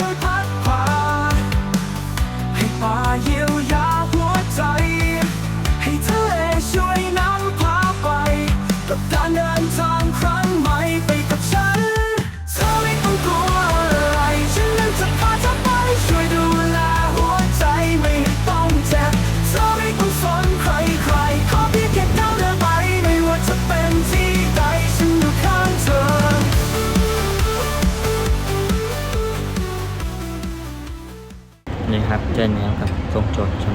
ช่วยพัด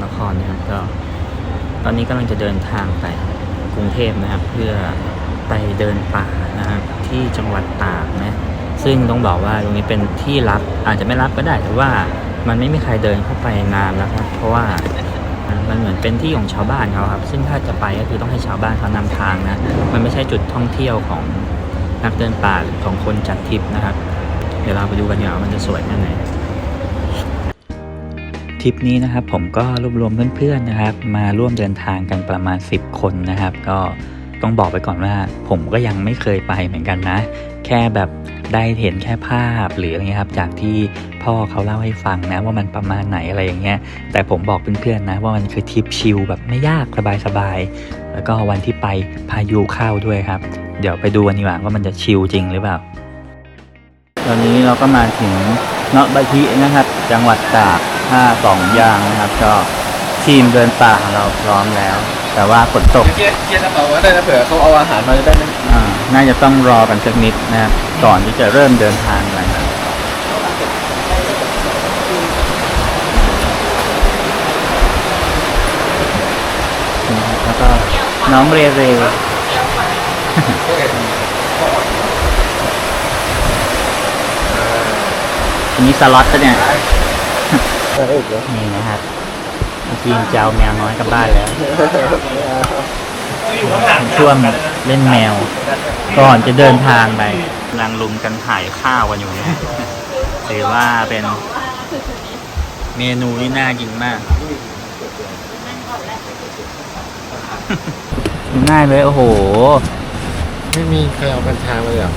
นครนะครับก็ ตอนนี้กำลังจะเดินทางไปกรุงเทพนะครับ เพื่อไปเดินป่านะครับที่จังหวัดตากนะซึ่งต้องบอกว่าตรงนี้เป็นที่รับอาจจะไม่รับก็ได้แต่ว่ามันไม่มีใครเดินเข้าไปนานแล้วครับเพราะว่ามันเหมือนเป็นที่ของชาวบ้านเขาครับ ซึ่งถ้าจะไปก็คือต้องให้ชาวบ้านเขานำทางนะ มันไม่ใช่จุดท่องเที่ยวของนักเดินป่าหรือของคนจัดทริปนะครับ เดี๋ยวเราไปดูกันดีกว่าวมันจะสวยแค่ไหน ทริปนี้นะครับผมก็รวบรวมเพื่อนๆนะครับ มาร่วมเดินทางกันประมาณ 10 คนนะครับ ก็ต้องบอกไปก่อนว่าผมก็ยังไม่เคยไปเหมือนกันนะ แค่แบบได้เห็นแค่ภาพหรืออะไรเงี้ยครับ จากที่พ่อเขาเล่าให้ฟังนะว่ามันประมาณไหนอะไรอย่างเงี้ย แต่ผมบอกเพื่อนๆนะว่ามันคือทริปชิลแบบไม่ยากสบายๆแล้วก็วันที่ไปพายุเข้าด้วยครับ เดี๋ยวไปดูกันดีกว่าว่ามันจะชิลจริงหรือเปล่า ตอนนี้เราก็มาถึงเนาะบาทินะครับ จังหวัดตาก ท่าสองยางนะครับ ก็ทีมเดินป่าของเราพร้อมแล้ว แต่ว่าฝนตก เกียร์เกียร์กระเป๋าไว้ได้นะเผื่อเขาเอาอาหารมาจะได้ไม่อ่าน่าจะต้องรอกันสักนิดนะครับก่อนที่จะเริ่มเดินทางไปครับนะครับแล้วก็น้องเรเรอันนี้สล็อตปะเนี่ย นี่นะครับทีมจะเอาแมวน้อยกลับบ้านแล้วช่วงเล่นแมว ก่อนจะเดินทางไปกำลังลุมกันถ่ายข้าวกันอยู่เนี่ยถือว่าเป็นเมนูที่น่ากินมากง่ายเลยโอ้โห ไม่มีใครเอากัญชามาเลยเหรอ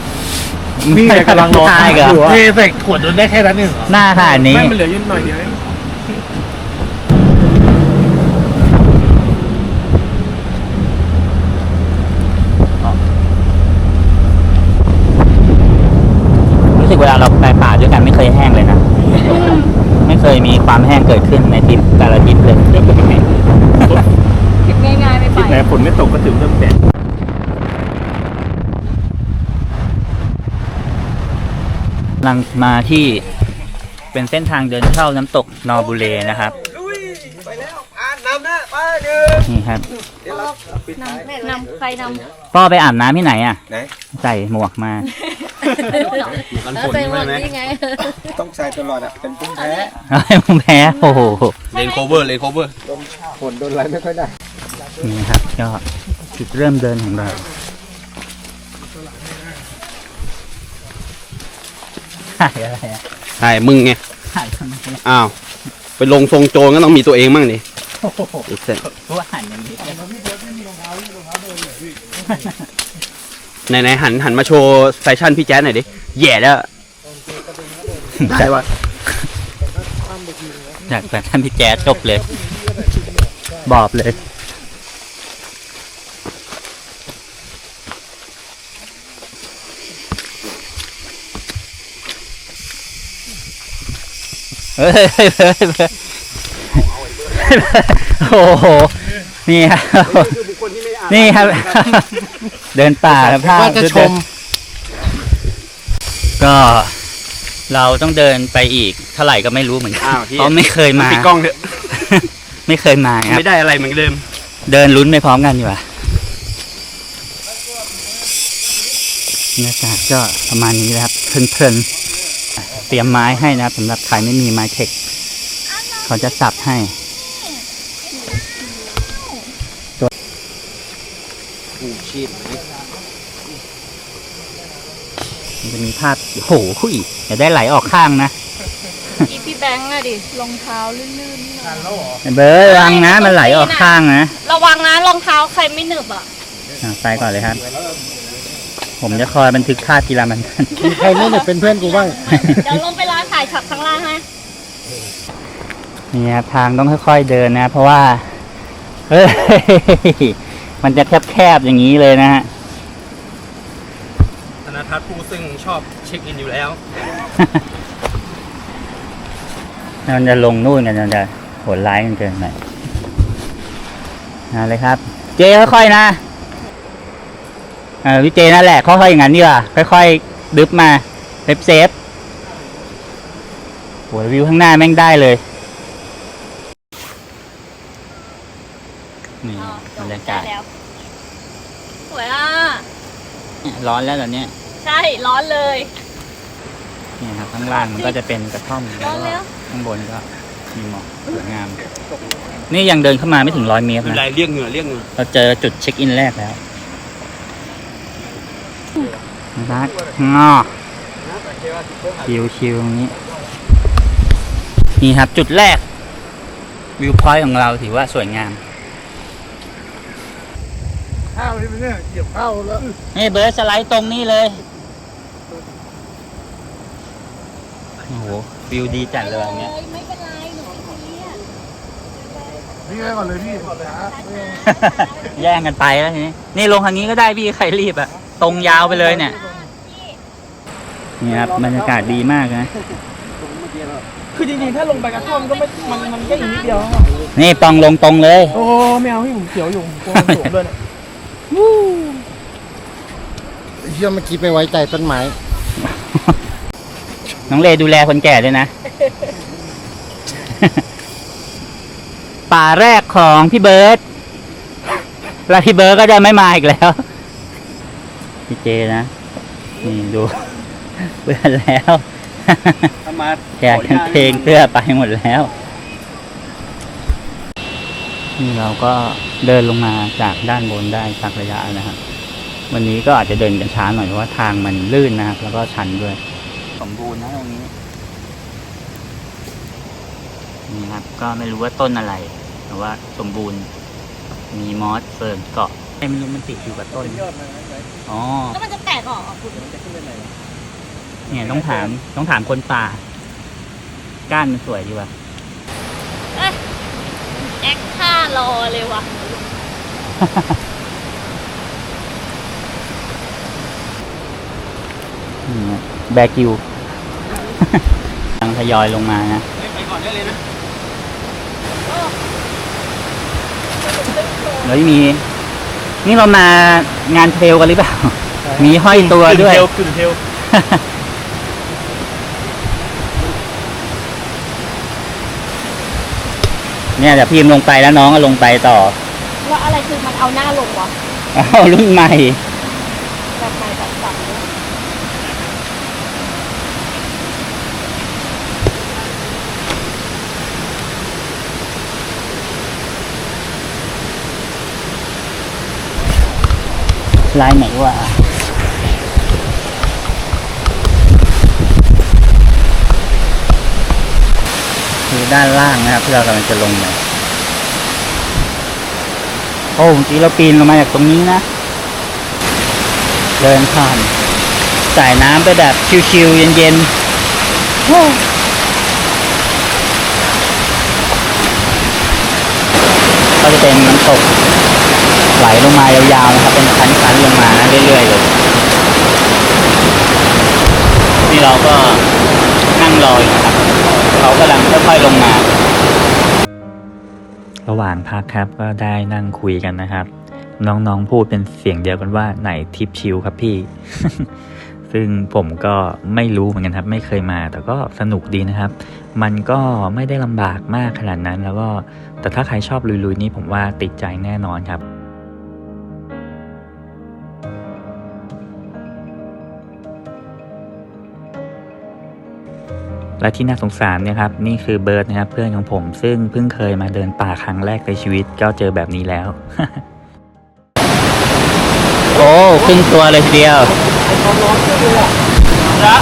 นี่กำลังรอทายกันเทใส่ขวดจนได้แค่นั้นเองเหรอหน้าขนาดนี้ไม่มันเหลืออยืนหน่อยเดียวเอง รู้สึกเวลาเราไปป่าด้วยกันไม่เคยแห้งเลยนะ ไม่เคยมีความแห้งเกิดขึ้นในทริปแต่ละทริปเลย ง่ายๆไม่ไป แต่ฝนไม่ตกก็ถึงเริ่มแดด กำ ลังมาที่เป็นเส้นทางเดินเข้าน้ำตกนอบุเลนะครับไปแล้วอ่านนำนะไปเดินนี่ครับนำนำใครนพ่อไปอาบน้ำที่ไหนอะไหนใส่หมวกมาำแล้วใจวันนี้ไงต้องใส่ตลอดอะเป็นพุ่งแพ้เอาให้ผมแพ้โอ้โหเลนโคเวอร์เลนโคเวอร์ฝนโดนอะไรไม่ค่อยได้นี่ครับก็จุดเริ่มเดินของเรา ถ่ายอะไรอะใช่มึงไง ถ่ายทำไมอ้าว ไปลงทรงโจรก็ต้องมีตัวเองมั่งดิโอ้โหไอ้เสร็จเพราะว่าหันอย่างนี้ไหนไหนหันหันมาโชว์แฟชั่นพี่แจ๊ดหน่อยดิแย่แล้วใช่ว่าอยากแต่ท่านพี่แจ๊ดจบเลย บอบเลย เฮ้ยเฮ้ยเฮ้ยเฮ้ยโอ้โห นี่ครับ นี่ครับ เดินป่าครับท่าว่าจะชม ก็เราต้องเดินไปอีกเท่าไหร่ก็ไม่รู้เหมือนกันอ้าวเหี้ย เพราะไม่เคยมา ปิดกล้องเถอะไม่เคยมาครับ ไม่ได้อะไรเหมือนเดิม เดินลุ้นไปพร้อมกันดีกว่าบรรยากาศก็ประมาณนี้นะครับเพลินๆ เตรียมไม้ให้นะครับสำหรับใครไม่มีไม้เทคเขาจะสับให้มันจะมีภาพโอ้โหคุยอย่าได้ไหลออกข้างนะอีพี่แบงค์อะดิรองเท้าลื่นๆนี่นะเบอร์ระวังนะ มันไหลออกข้างนะ ระวังนะรองเท้าใครไม่หนึบอะอะไปก่อนเลยครับ ผมจะคอยบันทึกภาพกีฬามันมีใครไม่เนี่ยเป็นเพื่อนกูบ้าง เดี๋ยวลงไปร้านค้าถ่ายช็อตข้างล่างให้นี่ครับทางต้องค่อยๆเดินนะ เพราะว่าเฮ้ยมันจะแคบๆอย่างนี้เลยนะฮะธนทัศน์ผู้ซึ่งชอบเช็คอินอยู่แล้วมันจะลงนู่นกันมันจะโหดร้ายกันเกินไปนะเลยครับ เจค่อยๆนะ เออพี่เจนั่นแหละค่อยๆอย่างนั้นดีกว่าค่อยๆดึบมาเซฟเซฟโหวิวข้างหน้าแม่งได้เลยนี่บรรยากาศได้แล้วสวยอะร้อนแล้วตอนเนี้ยใช่ร้อนเลยนี่ครับข้างล่างมันก็จะเป็นกระท่อมร้แล้อวนก็แล้วข้างบนก็มีหมอกสวยงาม นี่ยังเดินเข้ามาไม่ถึงร้อยเมตรคือนะไรเรียกเหงื่อเรียกเหงื่อเราเจอจุดเช็คอินแรกแล้วนะค รับงอชิวชิวๆอย่างนี้ นี่ครับจุดแรก วิวพอยต์ของเราถือว่าสวยงาม ข้าวนี่เนี่ยเหยียบข้าวแล้วนี่เบิร์ดสไลด์ตรงนี้เลย โอ้โห วิวดีจัดเลยอย่างเงี้ยไม่เป็นไรหนูไม่ซีเรียสพี่ไว้ก่อนเลยพี่ก่อนเลยฮะแย่งกันไปแล้วทีนี้นี่ลงทางนี้ก็ได้พี่ใครรีบอะ ตรงยาวไปเลยเนี่ยนี่ครับบรรยากาศดีมากนะ คือจริงๆ ถ้าลงไปกระท่อมก็ไม่ มันมันแค่อีกนิดเดียว นี่ปองลงตรงเลย โอ้ไม่เอาพี่ผมเขียวอยู่ผมกลัวมันสูงด้วยเนี่ยเชื่อเมื่อกี้ไปไว้ใจต้นไม้ น้องเลดูแลคนแก่ด้วยนะ ป่าแรกของพี่เบิร์ตแล้วพี่เบิร์ตก็จะไม่มาอีกแล้ว พี่เจนะ นี่ดู เพื่อนแล้ว ถ้ามาแจกกันเพลงเสื้อไปหมดแล้ว นี่เราก็เดินลงมาจากด้านบนได้สักระยะนะครับ วันนี้ก็อาจจะเดินกันช้าหน่อยเพราะว่าทางมันลื่นนะครับ แล้วก็ชันด้วย สมบูรณ์นะตรงนี้ นี่ครับ ก็ไม่รู้ว่าต้นอะไร แต่ว่าสมบูรณ์ มีมอสเฟิร์นเกาะไอ้ไม่รู้มันติดอยู่กับต้นอ๋ อ แล้วมันจะแตกออกอะคุณเนี่ยต้องถามต้องถามคนป่า ก้านมันสวยดีว่ะแอคท่ารอเลยว่ะ นี่ฮะแบกิว กำลังทยอยลงมานะ ไปก่อนได้เลยนะ แล้วมี นี่เรามางานเทรลกันหรือเปล่า มีห้อยตัวด้วย กึ่งเทลกึ่งเทลเนี่ยเดี๋ยวพิมพ์ลงไปแล้วน้องก็ลงไปต่อ แล้วอะไรคือมันเอาหน้าลงวะ เอารุ่นใหม่ แบบใหม่แบบสับเนี่ย ลายไหนวะคือด้านล่างนะครับที่เรากำลังจะลงเนี่ยโอ้เมื่อกี้เราปีนลงมาจากตรงนี้นะ เดินผ่านสายน้ำไปแบบชิวๆเย็นๆโอ้ก็จะเป็นน้ำตก ไหลลงมายาวๆนะครับเป็นชั้นๆลงมาเรื่อยๆเลยนี่เราก็นั่งรออยู่นะครับเขากำลังค่อยๆลงมา ระหว่างพักครับก็ได้นั่งคุยกันนะครับ น้องๆพูดเป็นเสียงเดียวกันว่าไหนทิปชิลครับพี่ ซึ่งผมก็ไม่รู้เหมือนกันครับ ไม่เคยมา แต่ก็สนุกดีนะครับ มันก็ไม่ได้ลำบากมากขนาดนั้น แล้วก็แต่ถ้าใครชอบลุยๆนี่ผมว่าติดใจแน่นอนครับ และที่น่าสงสารเนี่ยครับนี่คือเบิร์ดนะครับเพื่อนของผม ซึ่งเพิ่งเคยมาเดินป่าครั้งแรกในชีวิตก็เจอแบบนี้แล้ว โอ้ครึ่งตัวเลยทีเดียวถ้า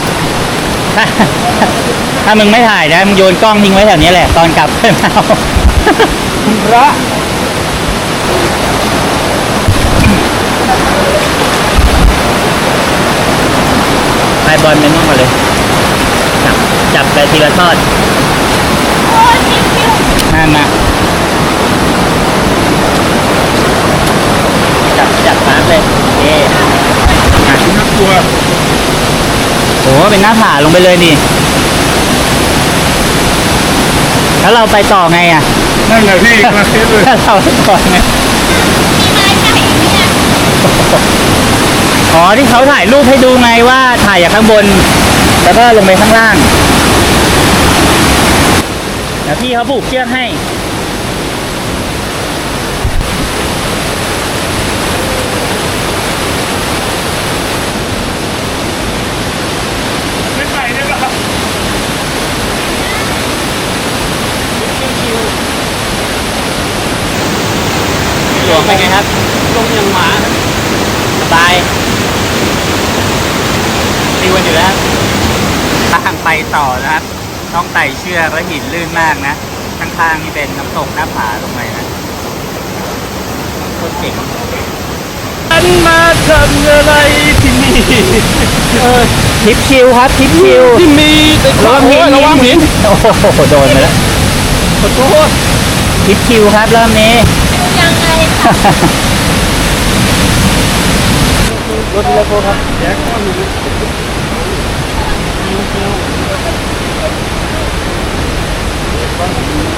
ถ้ามึงไม่ถ่ายนะมึงโยนกล้องทิ้งไว้แถวนี้แหละตอนกลับเพื่อนเอาพระไปบอลไปนู่นมาเลย จับจับไปทีละทอดมามาจับจับปั๊บเลยเอ๊อะน่ากลัวโอ้เป็นหน้าผาลงไปเลยนี่แล้วเราไปต่อไงอะนั่นไงพี่กำลังคิดเลยถ้าเราไปต่อไงอ๋อที่เขาถ่ายรูปให้ดูไงว่าถ่ายจากข้างบน แล้วก็ลงไปข้างล่าง แล้วพี่เขาผูกเชือกให้ไม่ไปได้หรอหลวงเป็นไงครับลงยังหมาสบายดีวันอยู่แล้วทางไปต่อนะครับ ต้องไต่เชือกและหินลื่นมากนะ ข้างๆนี่เป็นน้ำตกหน้าผาลงไปนะโคตรเจ๋งฉันมาทำอะไรที่นี่เออทริปชิลครับทริปชิลที่มีแต่คระวาวัมงหินระวังหินโอ้โหโดนไปแล้วขอโทษทริปชิลครับรอบนี้ยังไงคะรถเรือโฟครับแจ็คก็มี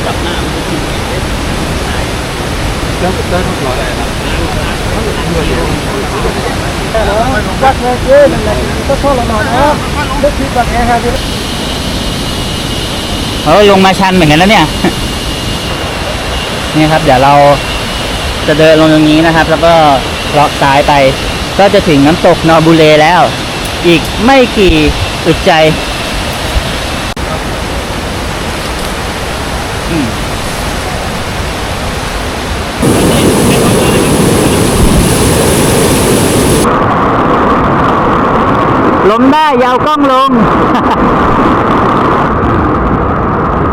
จับหน้ามันจะกินแล้วได้ทุกร้อยอะไรครับวัดเงินเยอะนั่นแหละก็ทษเราหน่อนะครับเลือกที่แบบนี้ครับเออลงมาชันเหมือนกันแล้วเนี่ย นี่ครับ เดี๋ยวเราจะเดินลงตรงนี้นะครับ แล้วก็เลาะซ้ายไป ก็จะถึงน้ำตกนอบูเลแล้ว อีกไม่กี่อึดใจ ลงได้อยาวกล้องลง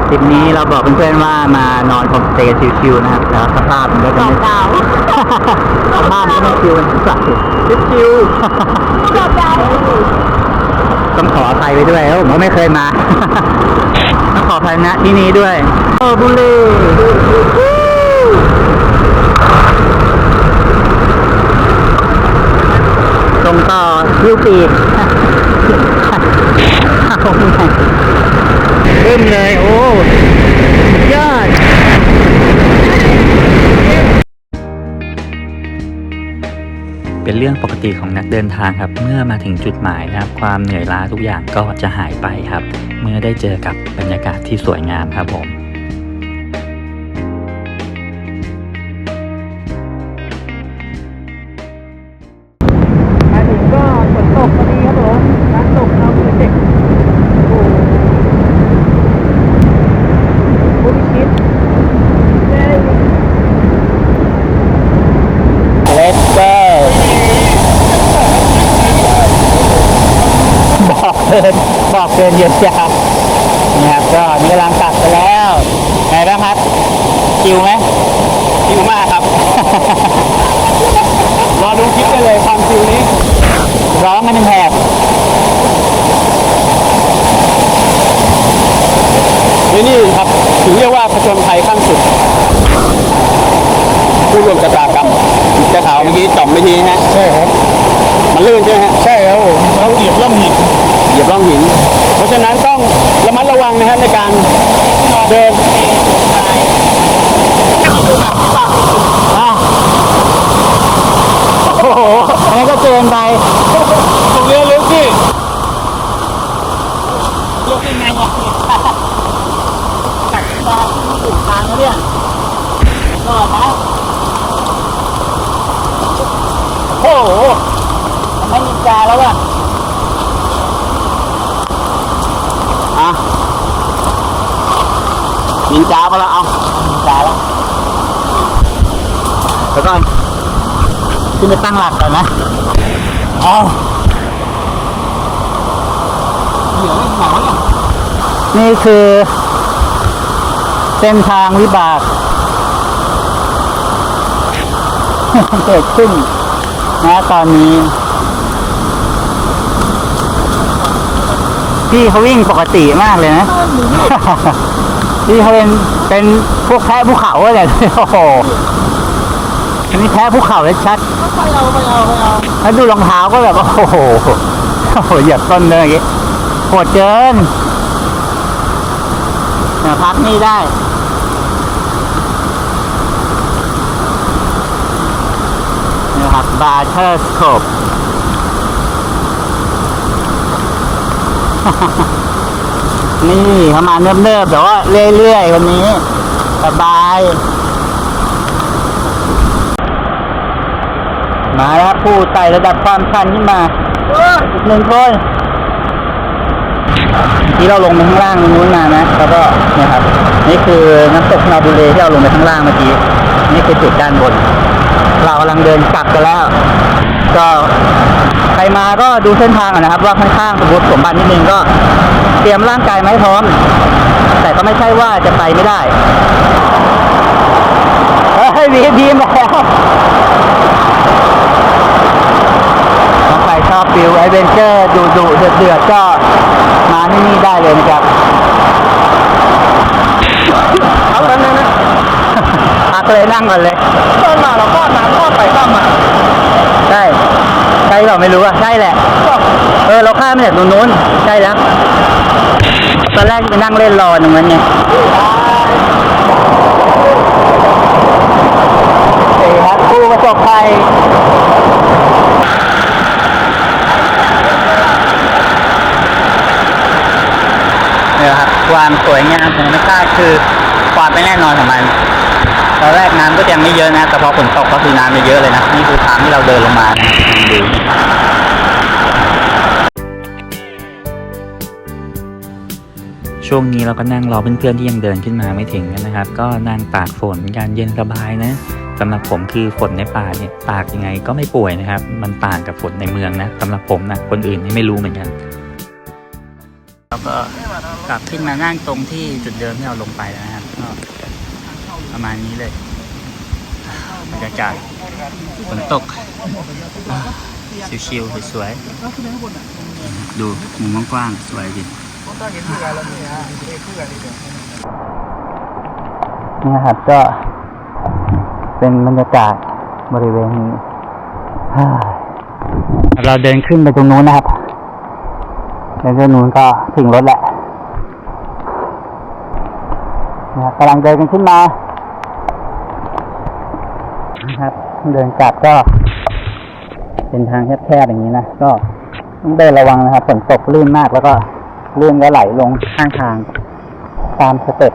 ทริปนี้เราบอกเพื่อนๆว่ามานอนโฮมสเตย์ชิวๆนะครับแต่ว่าสภาพมันก็จะไม่ดาวสภาพมันก็ไม่ชิวเป็นสัตว์ชิวๆต้องขออภัยไปด้วยเพราะผมก็ไม่เคยมา ต้องขออภัยนะที่นี้ด้วยโอ้บุรีตรงต่อฮิวปีกเอาไงขึ้นเลย โอ้ยอดเป็นเรื่องปกติของนักเดินทางครับ เมื่อมาถึงจุดหมายนะครับ ความเหนื่อยล้าทุกอย่างก็จะหายไปครับ เมื่อได้เจอกับบรรยากาศที่สวยงามครับผม เกินเยอะจ้านี่ครับก็นี่กำลังกลับไปแล้วไงบ้างครับคิวไหมชิวมากครับ รอดูคลิปได้เลยความชิวนี้ ร้องกันเป็นแถบนี่นี่ครับถึงเรียกว่าผจญภัยขั้นสุดผู้ร่วมชะตากรรมจะขาวเมื่อกี้จ่อมไปทีฮะใช่ครับ มันลื่นใช่ไหมฮะใช่ครับผมต้องเหยียบล่องหินเหยียบร่องหินเพ ราะฉะนั้นต้องระมัดระวังนะฮะในการเดินอะโอ้โหอันนั้นก็เกินไปตรงเรือลึกสิยกยังไงวะตักตาถูกทางแล้วเนี่ยรอดนะโอ้โหไม่มีจาแล้วว่ะ นินจาไปแล้วเอามีจาแล้วเดี๋ยวก่อนขึ้นไปตั้งหลักก่อนนะอ๋อนี่คือ เส้นทางวิบากเกิดขึ้นนะตอนนี้ พี่เขาวิ่งปกติมากเลยนะ พี่เขาเป็นเป็นพวกแพะภูเขาอะไรเนี่ยโอ้โหอันนี้แพะภูเขาเลยชัดไปเอาไปเอาไปเอาแล้วดูรองเท้าก็แบบโอ้โหโอ้โหเหยียบต้นเลยอย่างงี้โหดเกินเนี่ยพักนี่ได้ นะครับบาร์เทอร์สโคป นี่เข้ามาเนิบๆแต่ว่าเรื่อยๆวันนี้สบาย มาแล้วครับผู้ไต่ระดับความชันขึ้นมาอีกหนึ่งคนที่เราลงไปข้างล่างตรงนู้นมานะแล้วก็เนี่ยครับ นี่คือน้ำตกนาบุเรที่เราลงไปข้างล่างเมื่อกี้ นี่คือจุดด้านบน เรากำลังเดินกลับกันแล้ว ก็ ใครมาก็ดูเส้นทางก่อนนะครับ ว่าข้างๆสมมติสมบัตินิดนึงก็เตรียมร่างกายมาให้พร้อม แต่ก็ไม่ใช่ว่าจะไปไม่ได้เฮ้ยมีทีมแล้วถ้าใครชอบฟิลแอดเวนเจอร์ดุดุเดือดเดือดๆก็มาที่นี่ได้เลยนะครับเอาแล้วนะนะพักเลยนั่งก่อนเลย เดินมาเราก็น้ำก็ไปข้ามมา ใช่ใช่เปล่าไม่รู้อะใช่แหละ เออเราข้ามมาจากตรงนู้นใช่แล้ว ตอนแรกไปนั่งเล่นรอตรงนั้นไงโอเคครับผู้ประสบภัยเนี่ยครับความสวยงามของธรรมชาติคือความไม่แน่นอนของมัน ตอนแรกน้ำก็ยังไม่เยอะนะ แต่พอฝนตกก็คือน้ำจะเยอะเลยนะ นี่คือทางที่เราเดินลงมานะดูนี่ช่วงนี้เราก็นั่งรอเพื่อนๆที่ยังเดินขึ้นมาไม่ถึงกันนะครับ ก็นั่งตากฝนกันเย็นสบายนะสำหรับผมคือฝนในป่าเนี่ยตากยังไงก็ไม่ป่วยนะครับ มันต่างกับฝนในเมืองนะสำหรับผมนะคนอื่นนี่ไม่รู้เหมือนกันเราก็กลับขึ้นมานั่งตรงที่จุดเดิมที่เราลงไปแล้วนะครับก็ ประมาณนี้เลยบรรยากาศฝนตก ชิวๆสวยๆดูมุมกว้างๆสวยดีนี่ครับก็เป็นบรรยากาศบริเวณนี้ เราเดินขึ้นไปตรงนู้นนะครับเดินไปตรงนู้นก็ถึงรถแหละนะครับกำลังเดินกันขึ้นมานะครับ เดินกลับก็ เป็นทางแคบๆอย่างนี้นะก็ต้องเดินระวังนะครับฝนตกลื่นมากแล้วก็ลื่นก็ไหลลงข้างทาง ตามสเต็ป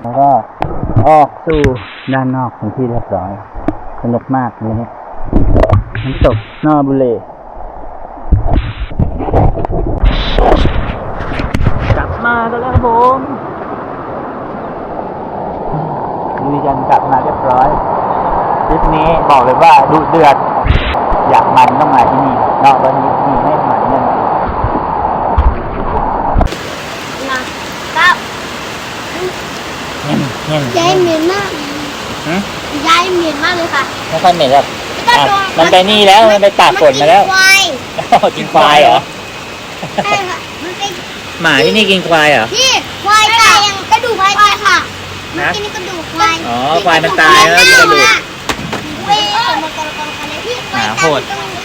แล้วก็ออกสู่ด้านนอกเป็นที่เรียบร้อยสนุกมากนี้น้ำตกนอบุเลกลับมาแล้วครับผม ดีกันกลับมาเรียบร้อยทริปนี้บอกเลยว่าดุเดือด อยากมันต้องมาที่นี่นอกวันนี้มีให้มันแน่นอนครับเงี้ยเงี้ยยายเหม็นมากฮะยายเหม็นมากเลยค่ะไม่ค่อยเหม็นหรอกก็อะโดมันไปนี่แล้วมันไปตากฝนมาแล้วนกินควายกินควายเหรอใช่ค่ะมันเป็นหมาที่นี่กินควายเหรอพี่ควายตายยังกระดูกควายตายค่ะ นะเมื่อกี้นี่กระดูกควายอ๋อควายมันตายแล้วมีกระดูกเว้ยมันกระดูกกันเลยพี่ควายหาตาโหมดตรงนี้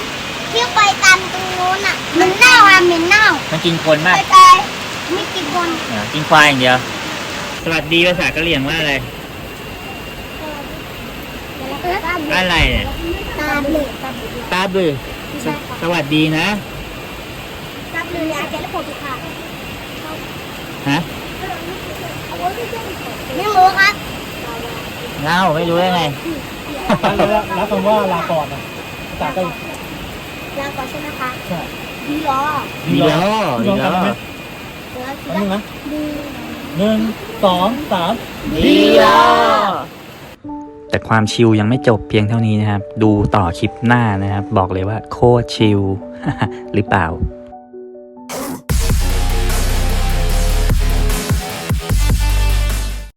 พี่ควายตามตรงโน้นอะเหมันเน่าอะเหม็นเน่า มันกินคนมากควายตายไม่กินคนอะกินควายอย่างเดียวสวัสดีภาษากะเหรี่ยงว่าอะไรอะไรเนี่ยตาเบลตาเบลตาบือสสวัสดีนะตาเบลอาจจะได้ผลถูกค่ะฮะ ไม่รู้ครับเงาไม่รู้ได้ไงแล้วแล้วคำว่าลาก่อนอะภาษาก็ลาก่อนใช่ไหมคะดีเหรอดีแล้วดีแล้วแล้วอันนึงนะดีหนึ่งสองสามดีแล้วแต่ความชิลยังไม่จบเพียงเท่านี้นะครับ ดูต่อคลิปหน้านะครับ บอกเลยว่าโคตรชิลหรือเปล่า